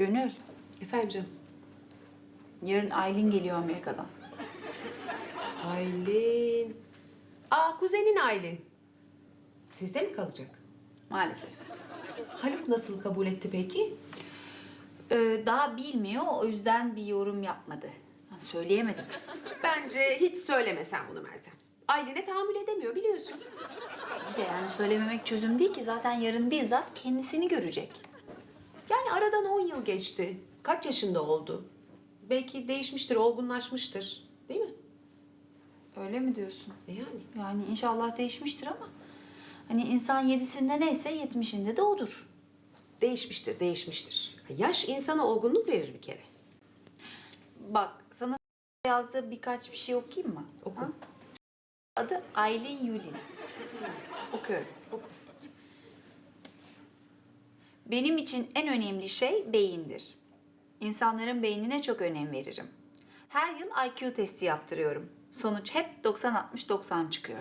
Gönül, Efendim yarın Aylin geliyor Amerika'dan. Aylin. Aa kuzenin Aylin. Sizde mi kalacak? Maalesef. Haluk nasıl kabul etti peki? Ee, daha bilmiyor, o yüzden bir yorum yapmadı. Ha, Söyleyemedim. Bence hiç söylemesen bunu Meltem. Aylin'e tahammül edemiyor biliyorsun. Bir de yani söylememek çözüm değil ki. Zaten yarın bizzat kendisini görecek. Yani aradan 10 yıl geçti. Kaç yaşında oldu? Belki değişmiştir, olgunlaşmıştır. Değil mi? Öyle mi diyorsun? E yani. Yani inşallah değişmiştir ama... Hani insan yedisinde neyse yetmişinde de odur. Değişmiştir, değişmiştir. Yaş insana olgunluk verir bir kere. Bak sana yazdığı birkaç bir şey okuyayım mı? Oku. Ha? Adı Aylin Yulin. Okuyorum. Oku. Benim için en önemli şey beyindir. İnsanların beynine çok önem veririm. Her yıl IQ testi yaptırıyorum. Sonuç hep 90-60-90 çıkıyor.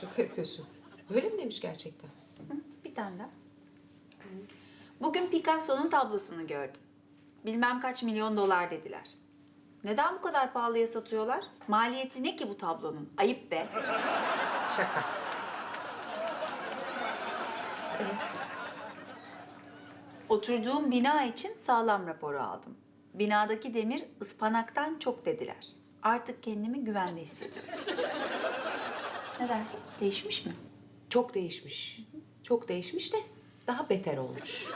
Şaka yapıyorsun. Öyle mi demiş gerçekten? Hı, Bir tane daha. Bugün Picasso'nun tablosunu gördüm. Bilmem kaç milyon dolar dediler. Neden bu kadar pahalıya satıyorlar? Maliyeti ne ki bu tablonun? Ayıp be. Şaka. Evet. Oturduğum bina için sağlam raporu aldım. Binadaki demir ıspanaktan çok dediler. Artık kendimi güvende hissediyorum. ne dersin? Değişmiş mi? Çok değişmiş. Çok değişmiş de daha beter olmuş.